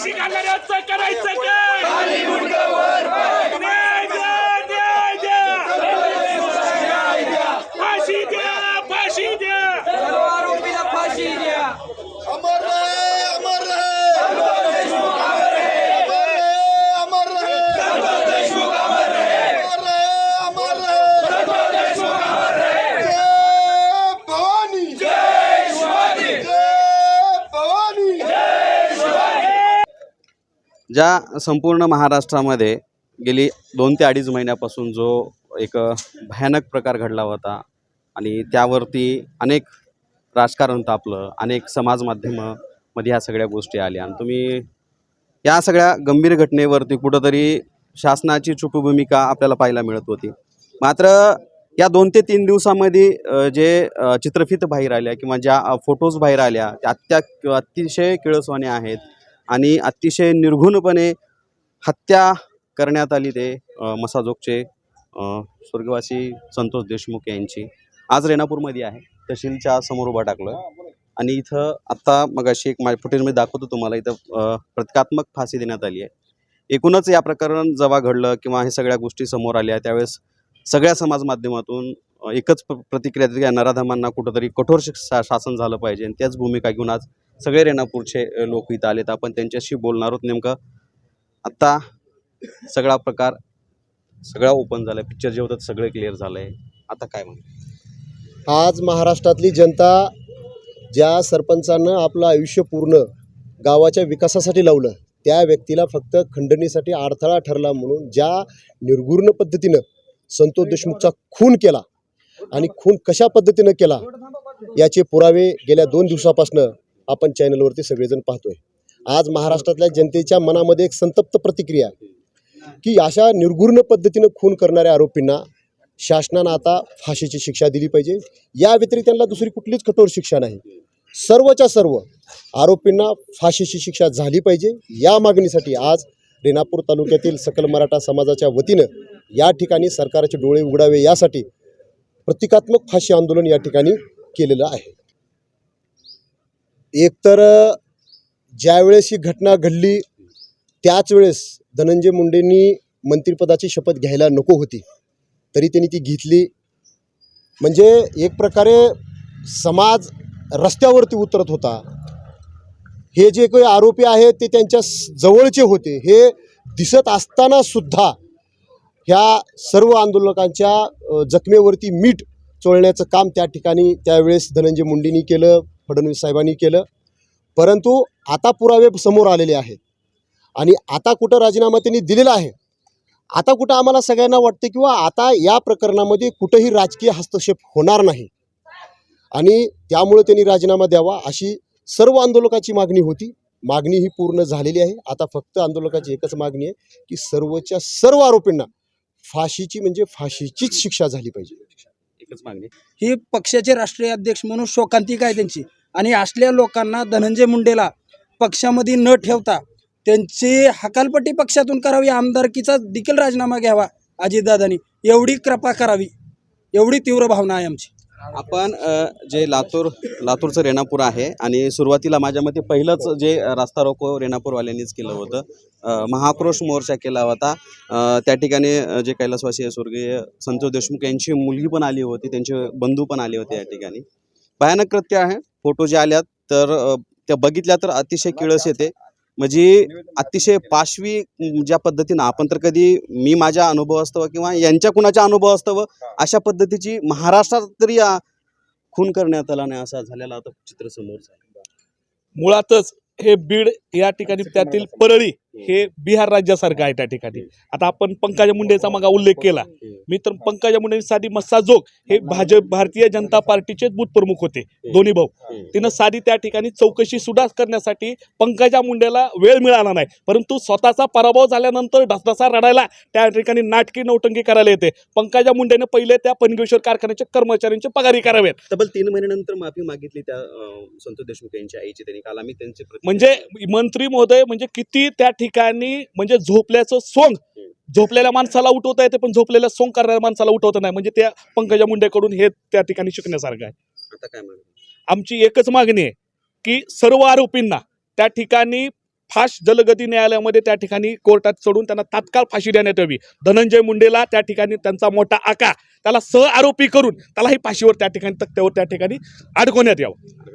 फाशी घालणाऱ्याचं करायचं ज्या संपूर्ण महाराष्ट्रामध्ये गेली दोन ते अडीच महिन्यापासून जो एक भयानक प्रकार घडला होता आणि त्यावरती अनेक राजकारण तापलं अनेक समाज माध्यमामध्ये ह्या सगळ्या गोष्टी आल्या. आणि तुम्ही या सगळ्या गंभीर घटनेवरती कुठंतरी शासनाची चुक भूमिका आपल्याला पाहायला मिळत होती. मात्र या दोन ते तीन दिवसामध्ये जे चित्रफित बाहेर आल्या किंवा ज्या फोटोज बाहेर आल्या त्या अत्या अतिशय किळसवाने आहेत. आणि अतिशय निर्घुणपणे हत्या करण्यात आली ते मसाजोगचे स्वर्गवासी संतोष देशमुख यांची. आज रेणापूरमध्ये आहे. तहसीलच्या समोर उभा टाकलं आणि इथं आत्ता मगाशी एक माझ्या फुटेजमध्ये दाखवतो तुम्हाला. इथं प्रतिकात्मक फाशी देण्यात आली आहे. एकूणच या प्रकरण जेव्हा घडलं किंवा हे सगळ्या गोष्टी समोर आल्या त्यावेळेस सगळ्या समाज माध्यमातून एकच प्रतिक्रिया की नराधमांना कुठंतरी कठोर शिक्षा शासन झालं पाहिजे. आणि त्याच भूमिका घेऊन आज सगळे रेणापूरचे लोक इथं आलेत. आपण त्यांच्याशी बोलणार आहोत नेमकं. आत्ता सगळा प्रकार सगळा ओपन झाला पिक्चर जे होतं सगळे सगळं क्लिअर झालं आहे आता काय म्हणतो आज महाराष्ट्रातली जनता ज्या सरपंचानं आपलं आयुष्य पूर्ण गावाच्या विकासासाठी लावलं त्या व्यक्तीला फक्त खंडणीसाठी अडथळा ठरला म्हणून ज्या निर्गुर्ण पद्धतीनं संतोष देशमुखचा खून केला आणि खून कशा पद्धतीनं केला याचे पुरावे गेल्या दोन दिवसापासून आपण चॅनलवरती सगळेजण पाहतोय. आज महाराष्ट्रातल्या जनतेच्या मनामध्ये एक संतप्त प्रतिक्रिया की अशा निर्गुर्ण पद्धतीनं खून करणाऱ्या आरोपींना शासनानं आता फाशीची शिक्षा दिली पाहिजे. या व्यतिरिक्त त्यांना दुसरी कुठलीच कठोर शिक्षा नाही. सर्वच्या सर्व आरोपींना फाशीची शिक्षा झाली पाहिजे. या मागणीसाठी आज रेणापूर तालुक्यातील सकल मराठा समाजाच्या वतीनं या ठिकाणी सरकारचे डोळे उघडावे यासाठी प्रतिकात्मक फाशी आंदोलन या ठिकाणी केलेलं आहे. एकतर ज्यावेळेस ही घटना घडली त्याच वेळेस धनंजय मुंडेंनी मंत्रिपदाची शपथ घ्यायला नको होती. तरी त्यांनी ती घेतली. म्हणजे एक प्रकारे समाज रस्त्यावरती उतरत होता. हे जे काही आरोपी आहेत ते त्यांच्या जवळचे होते. हे दिसत असताना सुद्धा ह्या सर्व आंदोलकांच्या जखमेवरती मीठ चोळण्याचं काम त्या ठिकाणी त्यावेळेस धनंजय मुंडेंनी केलं फडणवीस साहेबांनी केलं. परंतु आता पुरावे समोर आलेले आहेत. आणि आता कुठं राजीनामा त्यांनी दिलेला आहे? आता कुठं आम्हाला सगळ्यांना वाटते किंवा आता या प्रकरणामध्ये कुठंही राजकीय हस्तक्षेप होणार नाही. आणि त्यामुळे त्यांनी राजीनामा द्यावा अशी सर्व आंदोलकाची मागणी होती. मागणी ही पूर्ण झालेली आहे. आता फक्त आंदोलकाची एकच मागणी आहे की सर्वच्या सर्व आरोपींना फाशीची म्हणजे फाशीचीच शिक्षा झाली पाहिजे. एकच मागणी. ही पक्षाचे राष्ट्रीय अध्यक्ष म्हणून शोकांतिका आहे त्यांची? आणि असल्या लोकांना धनंजय मुंडेला पक्षामध्ये न ठेवता त्यांची हकालपट्टी पक्षातून करावी आमदारकीचा देखील राजीनामा घ्यावा अजितदादांनी. एवढी कृपा करावी. एवढी तीव्र भावना आहे आमची. आपण जे लातूर लातूरचं रेणापूर आहे आणि सुरुवातीला माझ्या मते पहिलंच जे रास्ता रोको रेणापूरवाल्यांनीच केलं होतं. महाक्रोश मोर्चा केला होता. त्या ठिकाणी जे कैलासवासी स्वर्गीय संतोष देशमुख यांची मुलगी पण आली होती त्यांचे बंधू पण आले होते या ठिकाणी. भयानक कृत्य आहे. फोटो जे आल्यात तर त्या बघितल्या तर अतिशय किळस येते. म्हणजे अतिशय पाशवी ज्या पद्धतीनं आपण तर कधी मी माझ्या अनुभव असतं किंवा यांच्या कुणाच्या अनुभव असतं अशा पद्धतीची महाराष्ट्रात तरी खून करण्यात आला नाही असा झालेला आता चित्र समोर मुळातच हे बीड या ठिकाणी त्यातील परळी हे बिहार राज्यासारखं आहे त्या ठिकाणी. आता आपण पंकजा मुंडेचा मग उल्लेख केला. मी तर पंकजा मुंडे साधी मस्साजोग हे भाजप भारतीय जनता पार्टीचे बूथ प्रमुख होते दोन्ही भाऊ. तिनं साधी त्या ठिकाणी चौकशी सुद्धा करण्यासाठी पंकजा मुंडेला वेळ मिळाला नाही. परंतु स्वतःचा पराभव झाल्यानंतर ढसढसा रडायला त्या ठिकाणी नाटकी नौटंकी करायला येते. पंकजा मुंडेने पहिले त्या पनगेश्वर कारखान्याच्या कर्मचाऱ्यांचे पगारी करावेत. तब्बल तीन महिन्यानंतर माफी मागितली त्या संतोष देशमुख यांच्या आईची त्यांनी काल आम्ही त्यांचे म्हणजे मंत्री महोदय म्हणजे किती त्या ठिकाणी म्हणजे झोपल्याचं सोंग झोपलेल्या माणसाला उठवता येते पण झोपलेल्या सोंग करणाऱ्या माणसाला उठवता नाही. म्हणजे त्या पंकजा मुंडेकडून हे त्या ठिकाणी शिकण्यासारखं आहे. आता काय मागणी आमची एकच मागणी आहे की सर्व आरोपींना त्या ठिकाणी फास्ट जलगती न्यायालयामध्ये त्या ठिकाणी कोर्टात चढून त्यांना तात्काळ फाशी देण्यात यावी. धनंजय मुंडेला त्या ठिकाणी त्यांचा मोठा आका त्याला सह आरोपी करून त्यालाही फाशीवर त्या ठिकाणी तक्त्यावर त्या ठिकाणी अडकवण्यात यावं.